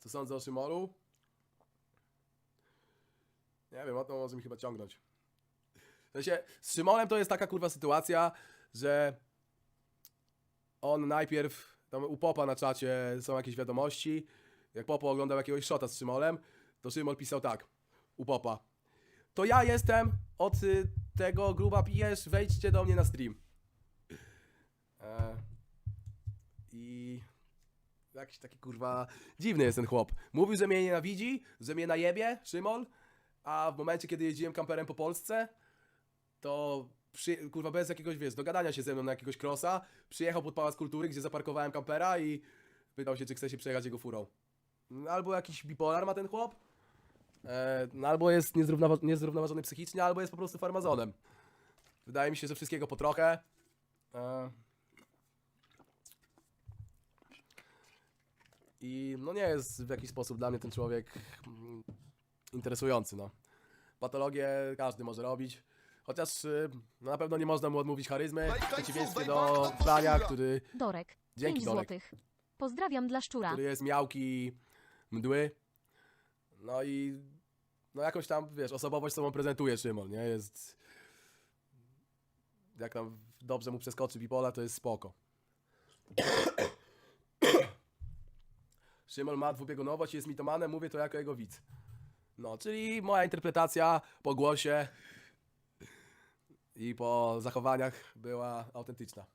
Co sądzę o Szymolu? Nie wiem, o to może mi chyba ciągnąć. W sensie, z Szymolem to jest taka kurwa sytuacja, że on najpierw, tam u Popa na czacie są jakieś wiadomości, jak Popo oglądał jakiegoś shota z Szymolem, to Szymol pisał tak, u Popa. To ja jestem od y, tego gruba pijesz, wejdźcie do mnie na stream. E, I jakiś taki kurwa dziwny jest ten chłop. Mówił, że mnie nienawidzi, że mnie najebie, Szymol, a w momencie, kiedy jeździłem kamperem po Polsce, to przy, kurwa bez jakiegoś, wiesz, dogadania się ze mną na jakiegoś crossa, przyjechał pod Pałac Kultury, gdzie zaparkowałem kampera i pytał się, czy chce się przejechać jego furą. Albo jakiś bipolar ma ten chłop, e, no albo jest niezrównowa- niezrównoważony psychicznie, albo jest po prostu farmazonem. Wydaje mi się, że wszystkiego po trochę. E, I no nie jest w jakiś sposób dla mnie ten człowiek mm, interesujący, no. Patologię każdy może robić. Chociaż y, no na pewno nie można mu odmówić charyzmy, w przeciwieństwie do Frania, który, Dorek. Dzięki, 5 Dorek. złotych. Pozdrawiam dla szczura. który jest miałki, mdły. No i no jakąś tam, wiesz, osobowość sobą prezentuje Szymon, nie? Jest... Jak tam dobrze mu przeskoczy bipola, to jest spoko. Szymon ma dwubiegunowość, jest mitomanem, mówię to jako jego widz. No, czyli moja interpretacja po głosie i po zachowaniach była autentyczna.